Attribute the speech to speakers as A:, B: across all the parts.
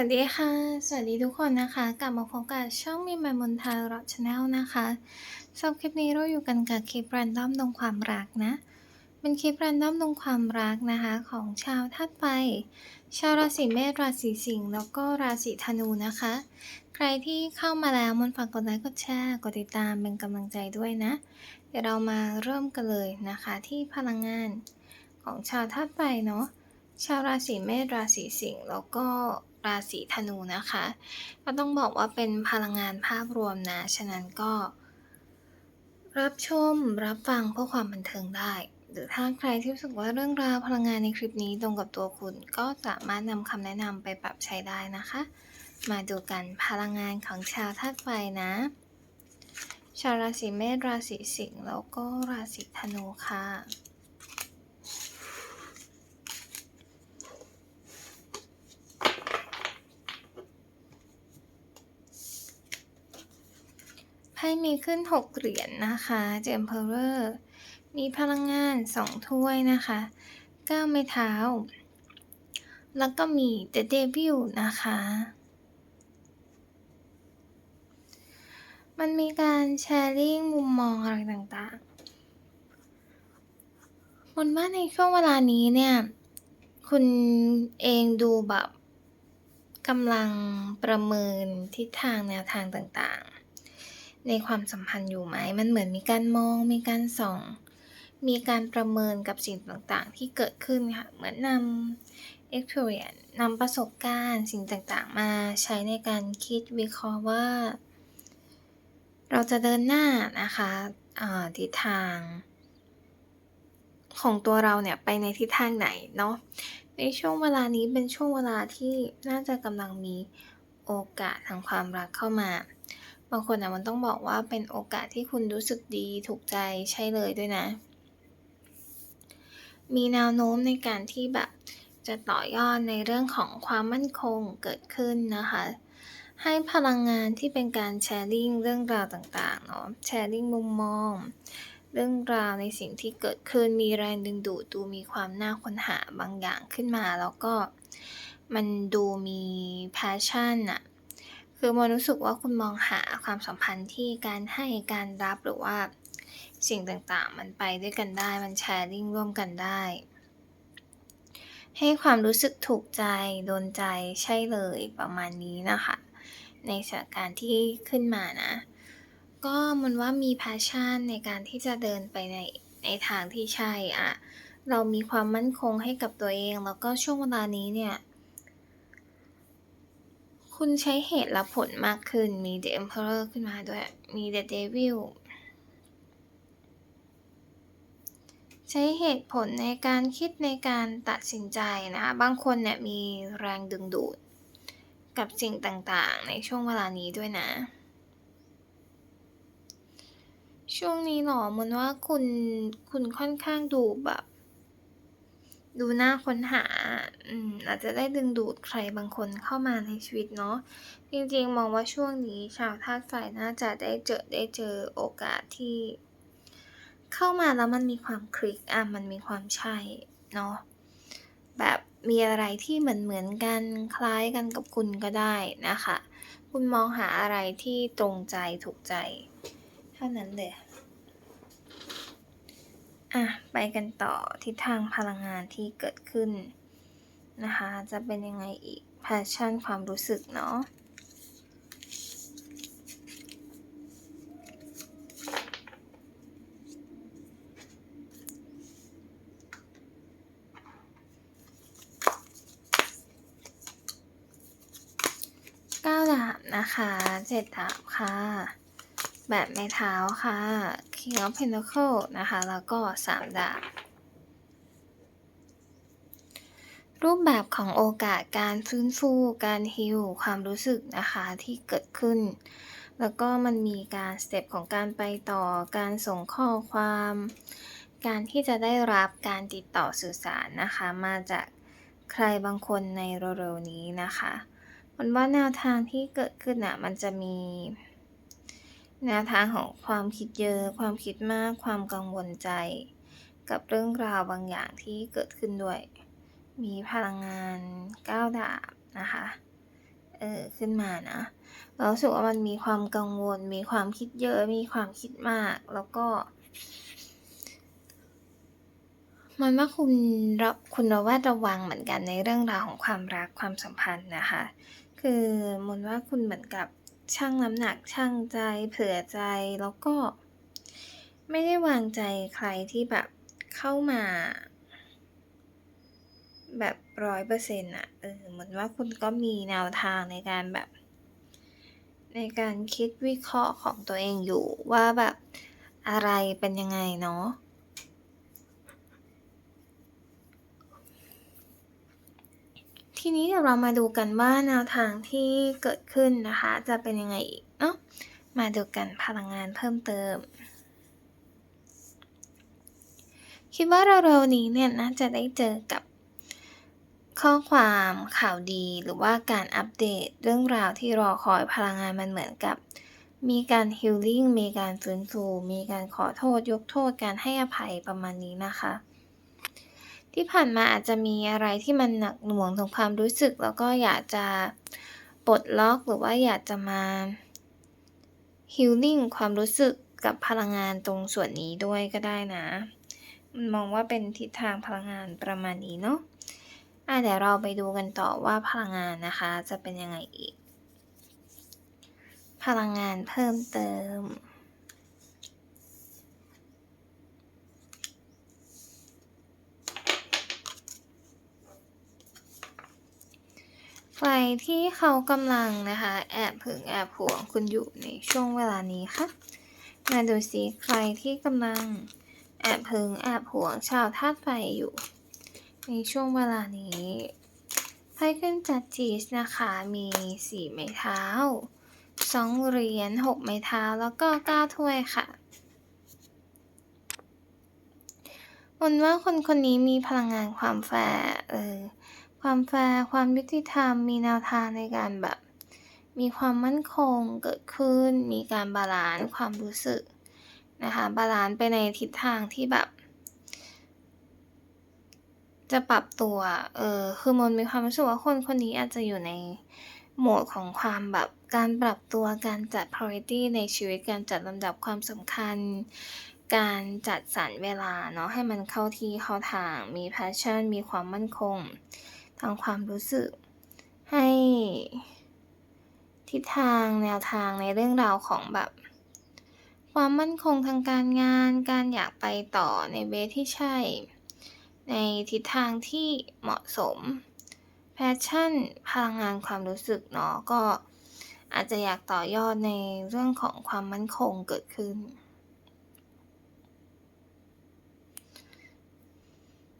A: วัสดีค่ะ สวัสดีทุกคนนะคะ กลับมาพบกับช่องมีแมมมนทาร์ชาแนลนะคะสำหรับคลิปนี้เราอยู่กันกับคลิปแรนดอมดวงความรักนะ เป็นคลิปแรนดอมดวงความรักนะคะ ของชาวธาตุไฟชาวราศีเมษราศีสิงห์แล้วก็ราศีธนูนะคะ ใครที่เข้ามาแล้วมันฝากกดไลค์กดแชร์กดติดตามเป็นกำลังใจด้วยนะ เดี๋ยวเรามาเริ่มกันเลยนะคะ ที่พลังงานของชาวธาตุไฟเนาะชาวราศีเมษราศีสิงห์แล้วก็ ราศีธนูนะคะ ก็ต้องบอกว่าเป็นพลังงานภาพรวมนะ ฉะนั้นก็ รับชมรับฟังเพื่อความบันเทิงได้ หรือถ้าใครที่รู้สึกว่าเรื่องราวพลังงานในคลิปนี้ตรงกับตัวคุณ ก็สามารถนำคำแนะนำไปปรับใช้ได้นะคะ มาดูกันพลังงานของชาวธาตุไฟนะ ชาวราศีเมษราศีสิงห์แล้วก็ราศีธนูค่ะ ไพ่มีขึ้น 6 เหรียญนนะคะ เจมเพอเรอร์ มีพลังงาน 2 ถ้วยนะคะ 9 ไม้เท้า แล้วก็มี The Devil นะคะ มันมีการแชร์ลิงมุมมองอะไรต่างๆมันว่าในช่วงเวลานี้เนี่ย คุณเองดูแบบกำลังประเมินทิศทางแนวทางต่างๆ ในความสัมพันธ์อยู่ไหม มันเหมือนมีการมอง มีการส่อง มีการประเมินกับสิ่งต่างๆ ที่เกิดขึ้นค่ะ เหมือนนำ experience นำประสบการณ์สิ่งต่างๆ มาใช้ในการคิดวิเคราะห์ว่า เราจะเดินหน้านะคะทิศทางของตัวเราเนี่ยไปในทิศทางไหนเนาะ ในช่วงเวลานี้เป็นช่วงเวลาที่น่าจะกำลังมีโอกาสทางความรักเข้ามาางคนอะมันต้องบอกว่าเป็นโอกาสที่คุณรู้สึกดีถูกใจใช่เลยด้วยนะ มีแนวโน้มในการที่แบบจะต่อยอดในเรื่องของความมั่นคงเกิดขึ้นนะคะ ให้พลังงานที่เป็นการแชร์ลิงเรื่องราวต่างๆเนาะแชร์ลิงมุมมอง เรื่องราวในสิ่งที่เกิดขึ้นมีแรงดึงดูดดูมีความน่าค้นหาบางอย่างขึ้นมา แล้วก็มันดูมี passion อะ คือมันรู้สึกว่าคุณมองหาความสัมพันธ์ที่การให้การรับหรือว่าสิ่งต่างๆ มันไปด้วยกันได้ มันแชร์ลิงร่วมกันได้ ให้ความรู้สึกถูกใจ โดนใจใช่เลยประมาณนี้นะคะ ในสถานการณ์ที่ขึ้นมานะ ก็มันว่ามี passion ในการที่จะเดินไปในในทางที่ใช่อะเรามีความมั่นคงให้กับตัวเอง แล้วก็ช่วงเวลานี้เนี่ย คุณใช้เหตุและผลมากขึ้น มี The Emperor ขึ้นมาด้วย มี The Devil ใช้เหตุผลในการคิดในการตัดสินใจนะคะ บางคนเนี่ยมีแรงดึงดูด กับสิ่งต่างๆ ในช่วงเวลานี้ด้วยนะ ช่วงนี้หรอมันว่าคุณคุณค่อนข้างดูแบบ ดูน่าค้นหาอืมอาจจะได้ดึงดูดใครบางคนเข้ามาในชีวิตเนาะ จริงๆ มองว่าช่วงนี้ชาวธาตุไฟน่าจะได้เจอได้เจอโอกาสที่ เข้ามาแล้วมันมีความคลิกอะมันมีความใช่เนาะ แบบมีอะไรที่เหมือนเหมือนกันคล้ายกันกับคุณก็ได้นะคะ คุณมองหาอะไรที่ตรงใจถูกใจ เท่านั้นเลย อะไปกันต่อทิศทางพลังงานที่เกิดขึ้นนะคะ จะเป็นยังไงอีก passion ความรู้สึกเนาะเก้าดาบนะคะเจ็ดดาบค่ะ แบบไม้เท้าค่ะ King of Pentacle นะคะ แล้วก็สามดาบ รูปแบบของโอกาสการฟื้นฟู การฮิลความรู้สึกนะคะที่เกิดขึ้น แล้วก็มันมีการสเต็ปของการไปต่อ การส่งข้อความ การที่จะได้รับการติดต่อสื่อสารนะคะ มาจากใครบางคนในเร็วๆนี้นะคะ มันว่าแนวทางที่เกิดขึ้นอะ มันจะมี แนวทางของความคิดเยอะ ความคิดมาก ความกังวลใจ กับเรื่องราวบางอย่างที่เกิดขึ้นด้วย มีพลังงาน9ดาบนะคะ เออขึ้นมานะเรารู้สึกว่ามันมีความกังวล มีความคิดเยอะ มีความคิดมาก แล้วก็ มันว่าคุณระคุณระแวดระวังเหมือนกันในเรื่องราวของความรักความสัมพันธ์นะคะ คือมันว่าคุณเหมือนกับ ชั่งน้ำหนักชั่งใจ เผื่อใจแล้วก็ ไม่ได้วางใจใครที่แบบเข้ามา แบบร้อยเปอร์เซ็นต์อะเออเหมือนว่าคุณก็มีแนวทางในการแบบ ในการคิดวิเคราะห์ของตัวเองอยู่ว่าแบบอะไรเป็นยังไงเนาะ ทีนี้เดี๋ยวเรามาดูกันว่าแนวทางที่เกิดขึ้นนะคะ จะเป็นยังไงอีกเนาะมาดูกันพลังงานเพิ่มเติม คิดว่าเร็วๆนี้เนี่ยน่าจะได้เจอกับข้อความข่าวดีหรือว่าการอัปเดตเรื่องราวที่รอคอยพลังงานมันเหมือนกับ มีการฮีลลิ่งมีการฟื้นฟูมีการขอโทษยกโทษการให้อภัยประมาณนี้นะคะ ที่ผ่านมาอาจจะมีอะไรที่มันหนักหน่วงทางความรู้สึก แล้วก็อยากจะปลดล็อกหรือว่าอยากจะมาฮีลลิ่งความรู้สึกกับพลังงานตรงส่วนนี้ด้วยก็ได้นะมันมองว่าเป็นทิศทางพลังงานประมาณนี้เนาะอะเดี๋ยวเราไปดูกันต่อว่าพลังงานนะคะ จะเป็นยังไงอีก พลังงานเพิ่มเติม ใครที่เขากำลังนะคะ แอบหึงแอบหวงคุณอยู่ในช่วงเวลานี้ค่ะมาดูสิใครที่กำลังแอบหึงแอบหวงชาวธาตุไฟอยู่ ในช่วงเวลานี้ไพ่ขึ้นจัดจีสนะคะ มีสี่ไม้เท้าสองเหรียญหกไม้เท้าแล้วก็เก้าถ้วยค่ะมนว่าคนคนนี้มีพลังงานความแฟร์เออ ความแฟร์ความยุติธรรม มีแนวทางในการแบบ มีความมั่นคงเกิดขึ้น มีการบาลานซ์ความรู้สึกนะคะบาลานซ์ไปในทิศทางที่แบบ จะปรับตัว เออคือมนมีความรู้สึกว่าคนคนนี้อาจจะอยู่ในโหมดของความแบบการปรับตัวการจัด priority ในชีวิตการจัดลำดับความสำคัญ การจัดสรรเวลาเนาะให้มันเข้าที่เข้าทาง มี passion มีความมั่นคง ทางความรู้สึก ให้ทิศทางแนวทางในเรื่องราวของแบบ ความมั่นคงทางการงาน การอยากไปต่อในเวที่ใช่ ในทิศทางที่เหมาะสม passion พลังงานความรู้สึกเนาะก็อาจจะอยากต่อยอดในเรื่องของความมั่นคงเกิดขึ้น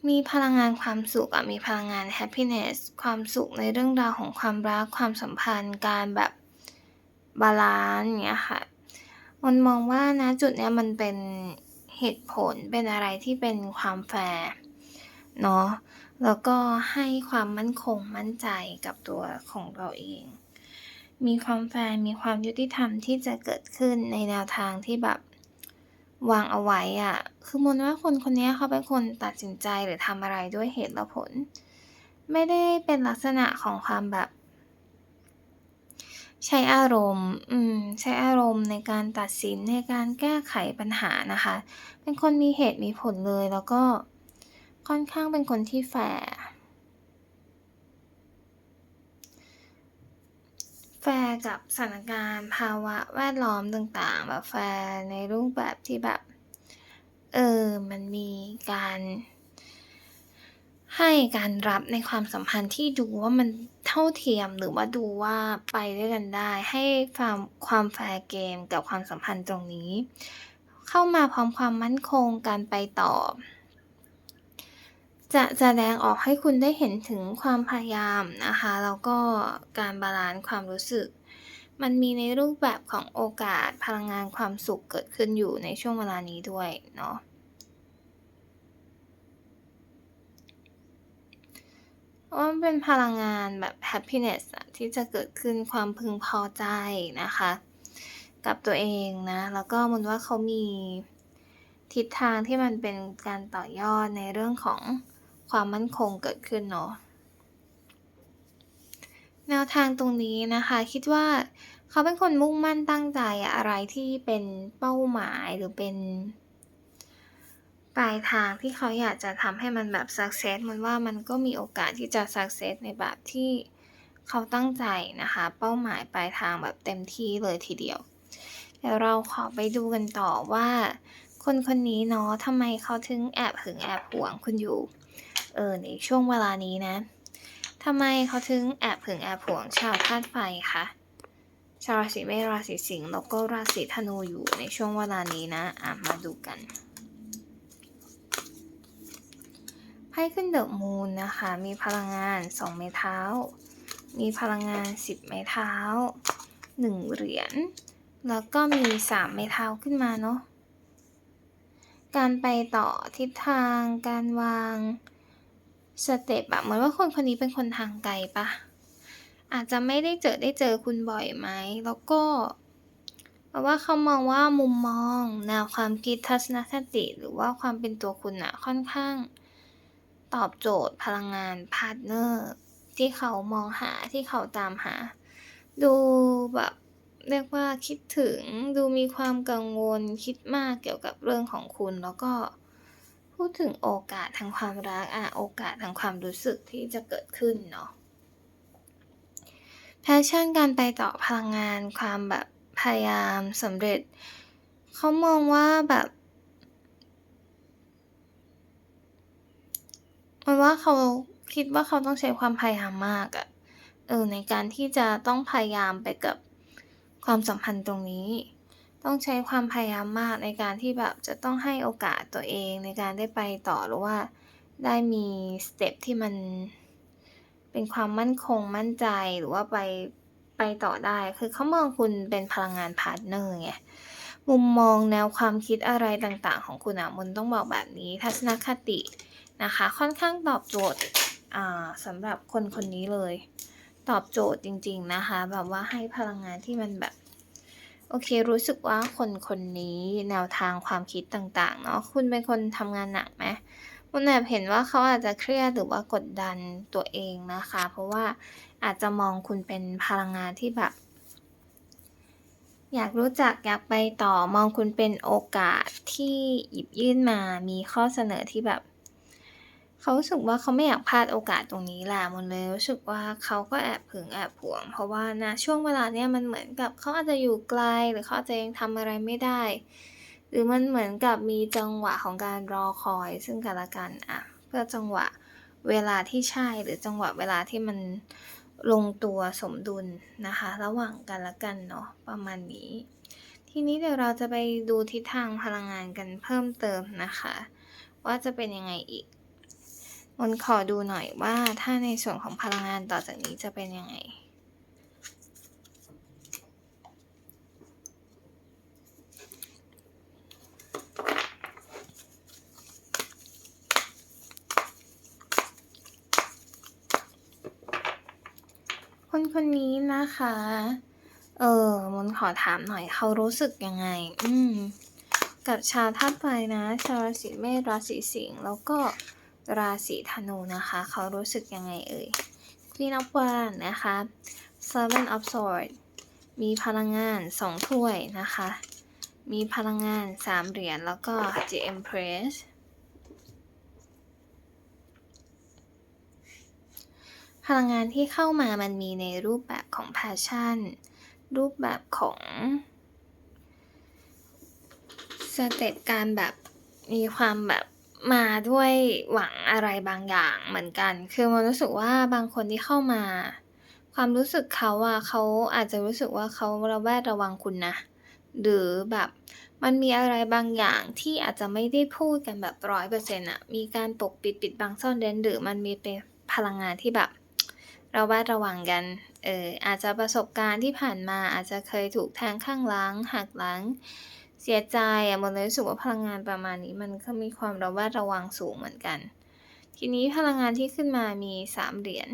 A: มีพลังงานความสุขอะมีพลังงาน happiness ความสุขในเรื่องราวของความรักความสัมพันธ์ การแบบบาลานซ์เงี้ยค่ะ มันมองว่าณจุดเนี้ยมันเป็นเหตุผลเป็นอะไรที่เป็นความแฟร์เนาะแล้วก็ให้ความมั่นคงมั่นใจกับตัวของเราเอง มีความแฟร์มีความยุติธรรมที่จะเกิดขึ้นในแนวทางที่แบบ วางเอาไว้อะคือมนว่าคนคนนี้เขาเป็นคนตัดสินใจหรือทำอะไรด้วยเหตุและผล ไม่ได้เป็นลักษณะของความแบบ ใช้อารมณ์ อืม ใช้อารมณ์ในการตัดสินในการแก้ไขปัญหานะคะ เป็นคนมีเหตุมีผลเลยแล้วก็ค่อนข้างเป็นคนที่แฟร์ แฟร์กับสถานการณ์ภาวะแวดล้อมต่างๆ แบบแฟร์ในรูปแบบที่แบบ เออ มันมีการ ให้การรับในความสัมพันธ์ที่ดูว่ามันเท่าเทียมหรือว่าดูว่าไปด้วยกันได้ ให้ความความแฟร์เกมกับความสัมพันธ์ตรงนี้ เข้ามาพร้อมความมั่นคงการไปต่อ จะแสดงออกให้คุณได้เห็นถึงความพยายามนะคะ แล้วก็การบาลานซ์ความรู้สึก มันมีในรูปแบบของโอกาสพลังงานความสุขเกิดขึ้นอยู่ในช่วงเวลานี้ด้วยเนาะว่ามันเป็นพลังงานแบบ happiness ที่จะเกิดขึ้นความพึงพอใจนะคะ กับตัวเองนะ แล้วก็มันว่าเขามีทิศทางที่มันเป็นการต่อยอดในเรื่องของ ความมั่นคงเกิดขึ้นเนาะแนวทางตรงนี้นะคะคิดว่าเขาเป็นคนมุ่งมั่นตั้งใจอะไรที่เป็นเป้าหมายหรือเป็นปลายทางที่เขาอยากจะทำให้มันแบบซักเซสมันว่ามันก็มีโอกาสที่จะซักเซสในแบบที่เขาตั้งใจนะคะ เป้าหมายปลายทางแบบเต็มที่เลยทีเดียว เดี๋ยวเราขอไปดูกันต่อว่า คนคนนี้เนาะทำไมเขาถึงแอบหึงแอบหวงคุณอยู่ เออในช่วงเวลานี้นะทำไมเขาถึงแอบหึงแอบหวงชาวธาตุไฟคะชาวราศีเมษราศีสิงห์แล้วก็ราศีธนูอยู่ในช่วงเวลานี้นะอะมาดูกันไพ่ขึ้น The Moon นะคะ มีพลังงาน 2 ไม้เท้า มีพลังงาน 10 ไม้เท้า 1 เหรียญ แล้วก็มี 3 ไม้เท้าขึ้นมาเนาะ การไปต่อทิศทาง การวาง สเต็ปอะเหมือนว่าคนคนนี้เป็นคนทางไกลปล่า?อาจจะไม่ได้เจอได้เจอคุณบ่อยไหม?แล้วก็เพราะว่าเขามองว่ามุมมองแนวความคิดทัศนคติหรือว่าความเป็นตัวคุณน่ะค่อนข้าง ตอบโจทย์พลังงานพาร์ตเนอร์ที่เขามองหาที่เขาตามหา ดูแบบเรียกว่าคิดถึงดูมีความกังวลคิดมากเกี่ยวกับเรื่องของคุณแล้วก็ พูดถึงโอกาสทางความรักอาโอกาสทางความรู้สึกที่จะเกิดขึ้นเนาะ passion การไปต่อพลังงานความแบบพยายามสำเร็จ เขามองว่าแบบมือนว่าเขาคิดว่าเขาต้องใช้ความพยายามมากอะเออในการที่จะต้องพยายามไปกับความสัมพันธ์ตรงนี้ ต้องใช้ความพยายามมากในการที่แบบจะต้องให้โอกาสตัวเองในการได้ไปต่อหรือว่าได้มีสเต็ปที่มันเป็นความมั่นคงมั่นใจหรือว่าไปไปต่อได้ คือเขามองคุณเป็นพลังงานพาร์ตเนอร์ไงมุมมองแนวความคิดอะไรต่างๆ ของคุณอะมนต้องบอกแบบนี้ ทัศนคตินะคะ ค่อนข้างตอบโจทย์อ่าสำหรับคนคนนี้เลย ตอบโจทย์จริง ๆนะคะ แบบว่าให้พลังงานที่มันแบบ โอเค รู้สึกว่าคนคนนี้แนวทางความคิดต่างๆ เนาะคุณเป็นคนทำงานหนักไหม?คุณแอบเห็นว่าเขาอาจจะเครียดหรือว่ากดดันตัวเองนะคะ เพราะว่าอาจจะมองคุณเป็นพลังงานที่แบบ อยากรู้จักอยากไปต่อมองคุณเป็นโอกาสที่หยิบยื่นมามีข้อเสนอที่แบบ เขารู้สึกว่าเขาไม่อยากพลาดโอกาสตรงนี้แหละมันเลยรู้สึกว่าเขาก็แอบหึงแอบหวง เพราะว่าณช่วงเวลาเนี้ยมันเหมือนกับเขาอาจจะอยู่ไกลหรือเขาอาจจะยังทำอะไรไม่ได้ หรือมันเหมือนกับมีจังหวะของการรอคอย ซึ่งกันและกันอะเพื่อจังหวะเวลาที่ใช่หรือจังหวะเวลาที่มันลงตัวสมดุลนะคะ ระหว่างกันและกันเนาะประมาณนี้ ทีนี้เดี๋ยวเราจะไปดูทิศทางพลังงานกันเพิ่มเติมนะคะ ว่าจะเป็นยังไงอีก มนขอดูหน่อยว่าถ้าในส่วนของพลังงานต่อจากนี้จะเป็นยังไง?คนคนนี้นะคะ เออมนขอถามหน่อยเขารู้สึกยังไง?อืม กับชาวธาตุไฟนะ ชาวราศีเมษราศีสิงห์แล้วก็ ราศีธนูนะคะ เขารู้สึกยังไงเอ่ย? Queen of Wands นะคะ Seven of Swords มีพลังงาน2ถ้วยนะคะ มีพลังงาน3เหรียญแล้วก็ The Empress พลังงานที่เข้ามามันมีในรูปแบบของ passion รูปแบบของสเต็ปการแบบมีความแบบ มาด้วยหวังอะไรบางอย่างเหมือนกัน คือมันรู้สึกว่าบางคนที่เข้ามา ความรู้สึกเขาอะเขาอาจจะรู้สึกว่าเขาระแวดระวังคุณนะ หรือแบบมันมีอะไรบางอย่างที่อาจจะไม่ได้พูดกันแบบ100%อร์เซ็นต์อะมีการปกปิดปิดบังซ่อนเร้นหรือมันมีเป็นพลังงานที่แบบระแวดระวังกัน เอออาจจะประสบการณ์ที่ผ่านมาอาจจะเคยถูกแทงข้างหลังหักหลัง เสียใจอะมนเลยรู้สึกว่าพลังงานประมาณนี้มันก็มีความระแวดระวังสูงเหมือนกัน ทีนี้พลังงานที่ขึ้นมามี3เหรียญ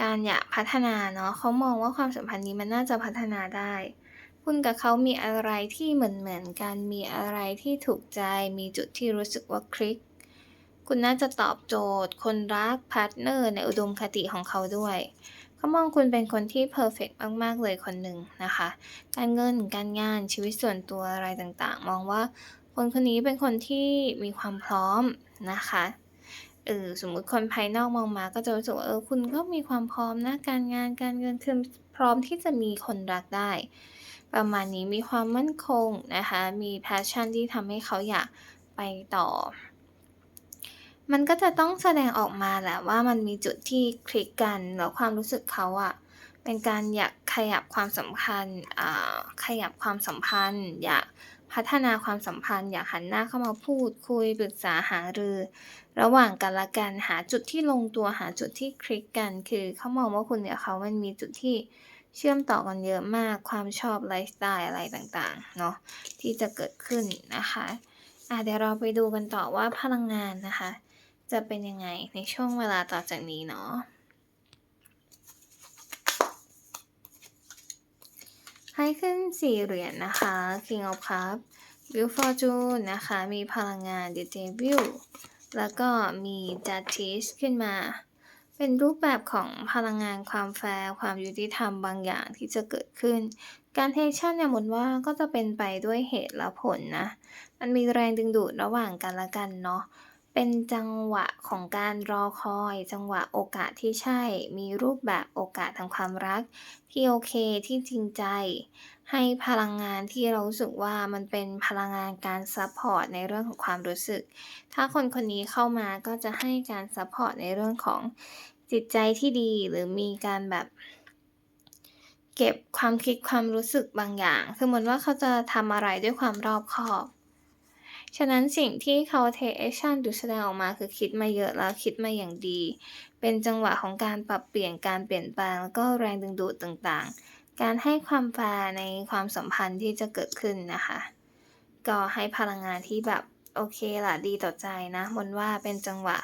A: การอยากพัฒนาเนาะเขามองว่าความสัมพันธ์นี้มันน่าจะพัฒนาได้ คุณกับเขามีอะไรที่เหมือนๆกันมีอะไรที่ถูกใจ มีจุดที่รู้สึกว่าคลิก คุณน่าจะตอบโจทย์ คนรักพาร์ตเนอร์ในอุดมคติของเขาด้วย เขามองคุณเป็นคนที่เพอร์เฟกต์มากๆเลยคนหนึ่งนะคะ การเงินการงานชีวิตส่วนตัวอะไรต่างๆ มองว่าคนคนนี้เป็นคนที่มีความพร้อมนะคะเออสมมุติคนภายนอกมองมาก็จะรู้สึกว่าเออคุณก็มีความพร้อมนะการงานการเงินคือพร้อมที่จะมีคนรักได้ ประมาณนี้มีความมั่นคงนะคะ มี passion ที่ทำให้เขาอยากไปต่อ มันก็จะต้องแสดงออกมาแหละว่ามันมีจุดที่คลิกกันแล้วความรู้สึกเขาอะเป็นการอยากขยับความสัมพันธ์อ่าขยับความสัมพันธ์ อยากพัฒนาความสัมพันธ์ อยากหันหน้าเข้ามาพูดคุยปรึกษาหารือ ระหว่างกันละกันหาจุดที่ลงตัวหาจุดที่คลิกกัน คือเขามองว่าคุณกับเขามันมีจุดที่เชื่อมต่อกันเยอะมากความชอบไลฟ์สไตล์อะไรต่างๆเนาะที่จะเกิดขึ้นนะคะอ่าเดี๋ยวเราไปดูกันต่อว่าพลังงานนะคะ จะเป็นยังไงในช่วงเวลาต่อจากนี้เนาะไพ่ขึ้น 4 เหรียญนะคะ King of Cups Wheel of Fortune นะคะ มีพลังงาน The Devil แล้วก็มี Justice ขึ้นมา เป็นรูปแบบของพลังงานความแฟร์ความยุติธรรมบางอย่างที่จะเกิดขึ้น การ Tension เนี่ยมนว่าก็จะเป็นไปด้วยเหตุและผลนะ มันมีแรงดึงดูดระหว่างกันและกันเนาะ เป็นจังหวะของการรอคอย จังหวะโอกาสที่ใช่ มีรูปแบบโอกาสทางความรัก ที่โอเคที่จริงใจ ให้พลังงานที่เรารู้สึกว่ามันเป็นพลังงานการซัปพอร์ตในเรื่องของความรู้สึก ถ้าคนคนนี้เข้ามาก็จะให้การซัปพอร์ตในเรื่องของจิตใจที่ดีหรือมีการแบบเก็บความคิดความรู้สึกบางอย่าง คือเหมือนว่าเขาจะทำอะไรด้วยความรอบคอบ ฉะนั้นสิ่งที่เขา take action หรือแสดงออกมาคือคิดมาเยอะแล้วคิดมาอย่างดี เป็นจังหวะของการปรับเปลี่ยนการเปลี่ยนแปลงแล้วก็แรงดึงดูดต่างๆ การให้ความแฟร์ในความสัมพันธ์ที่จะเกิดขึ้นนะคะ ก็ให้พลังงานที่แบบโอเคล่ะดีต่อใจนะมนว่าเป็นจังหวะ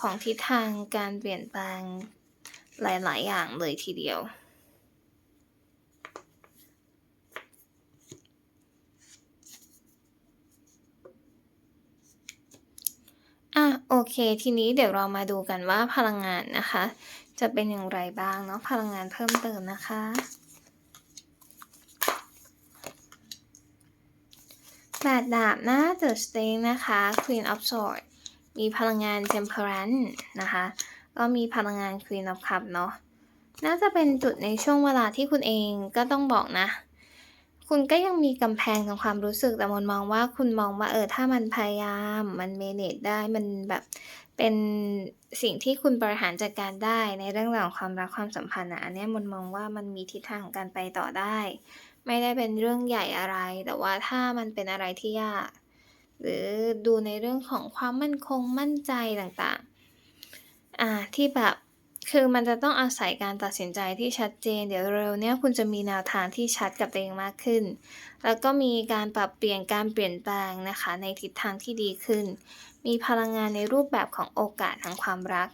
A: ของทิศทางการเปลี่ยนแปลงหลาย ๆ อย่างเลยทีเดียว โอเค ทีนี้เดี๋ยวเรามาดูกันว่าพลังงานนะคะ จะเป็นอย่างไรบ้างเนาะพลังงานเพิ่มเติมนะคะ8ดาบนะ The Strength นะคะ Queen of Swords มีพลังงาน Temperance นะคะ ก็มีพลังงาน Queen of Cups เนาะน่าจะเป็นจุดในช่วงเวลาที่คุณเองก็ต้องบอกนะ คุณก็ยังมีกำแพงทางความรู้สึก แต่มนมองว่าคุณมองว่า เออ ถ้ามันพยายาม มัน manage ได้ มันแบบเป็นสิ่งที่คุณบริหารจัดการได้ในเรื่องราวของความรักความสัมพันธ์อะอันนี้มนมองว่ามันมีทิศทางของการไปต่อได้ ไม่ได้เป็นเรื่องใหญ่อะไร แต่ว่าถ้ามันเป็นอะไรที่ยาก หรือดูในเรื่องของความมั่นคงมั่นใจต่างๆ อ่า ที่แบบ คือมันจะต้องอาศัยการตัดสินใจที่ชัดเจน เดี๋ยวเร็วเนี้ยคุณจะมีแนวทางที่ชัดกับตัวเองมากขึ้น แล้วก็มีการปรับเปลี่ยนการเปลี่ยนแปลงนะคะ ในทิศทางที่ดีขึ้น มีพลังงานในรูปแบบของโอกาสทางความรัก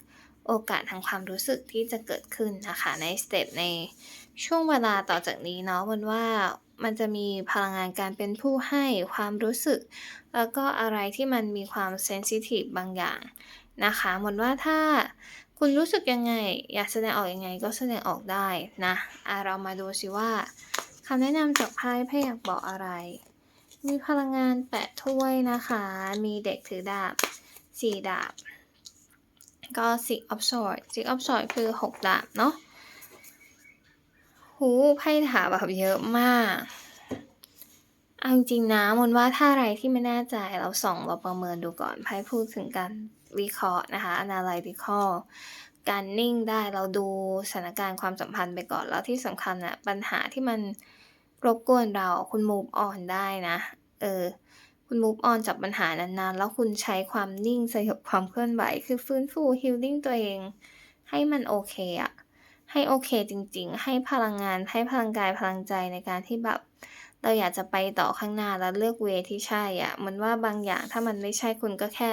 A: โอกาสทางความรู้สึกที่จะเกิดขึ้นนะคะในสเต็ปในช่วงเวลาต่อจากนี้เนาะมนว่ามันจะมีพลังงานการเป็นผู้ให้ความรู้สึก แล้วก็อะไรที่มันมีความเซนซิทิฟบางอย่างนะคะมนว่าถ้า คุณรู้สึกยังไง อยากแสดงออกยังไงก็แสดงออกได้นะอ่าเรามาดูซิว่าคำแนะนำจากไพ่ไพ่อยากบอกอะไร มีพลังงาน8ถ้วยนะคะ มีเด็กถือดาบ4ดาบ ก็ Six of Swords Six of sword คือ6ดาบเนาะโอ้ไพ่ดาบแบบเยอะมากเอาจริงๆนะมนว่าถ้าอะไรที่ไม่แน่ใจเราส่องเราประเมินดูก่อนไพ่พูดถึงการ วิเคราะห์นะคะ Analytical การนิ่งได้เราดูสถานการณ์ความสัมพันธ์ไปก่อนแล้วที่สำคัญน่ะปัญหาที่มันรบกวนเราคุณ move on ได้นะเออคุณ move on จากปัญหานั้นๆ แล้วคุณใช้ความนิ่งสยบความเคลื่อนไหว คือฟื้นฟู healing ตัวเอง ให้มันโอเคอะให้โอเคจริงๆ ให้พลังงานให้พลังกายพลังใจในการที่แบบเราอยากจะไปต่อข้างหน้าแล้วเลือกเวที่ใช่อะมันว่าบางอย่างถ้ามันไม่ใช่คุณก็แค่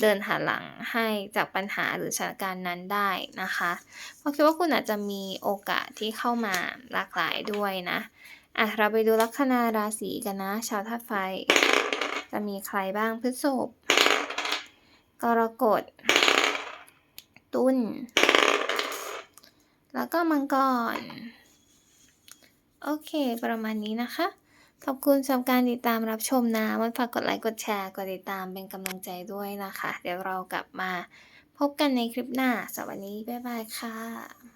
A: เดินหันหลังให้จากปัญหาหรือสถานการณ์นั้นได้นะคะเพราะคิดว่าคุณอาจจะมีโอกาสที่เข้ามาหลากหลายด้วยนะอ่าเราไปดูลัคนาราศีกันนะ ชาวธาตุไฟ จะมีใครบ้างพฤษภกรกฎ ตุลแล้วก็มังกร โอเค ประมาณนี้นะคะ ขอบคุณสำหรับการติดตามรับชมนะมันฝากกดไลค์กดแชร์กดติดตามเป็นกำลังใจด้วยนะคะ เดี๋ยวเรากลับมาพบกันในคลิปหน้าสวัสดีบ๊ายบายค่ะ